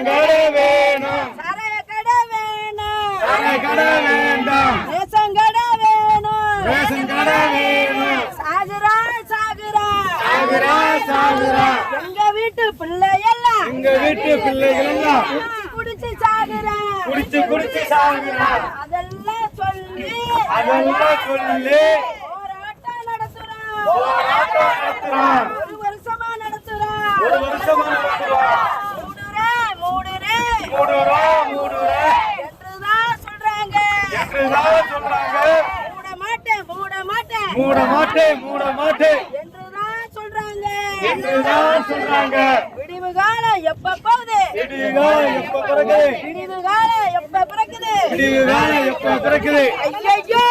கடை வேணும். கடை வேணும். சாகுரா சாகுரா சாகுரா சாகுரா வீட்டு பிள்ளை வீட்டு பிள்ளைகள் எல்லாம் குடிச்சு சாகுறா ஒரு வருஷமா நடத்துறோம் ஒரு வருஷமா நடத்துறோம் என்றுதான் சொல்றாங்க. மூட மாட்டேன் மூட மாட்டேன் மூட மாட்டேன் மூட மாட்டேன் என்றுதான் சொல்றாங்க. என்றுதான் சொல்றாங்க. விடிவு காலம் எப்ப போகுது? விடியுகாலம் எப்ப பிறகுது? விடிவு காலம் எப்ப பிறக்குது விடியுகாலம் எப்ப பிறக்குது ஐயா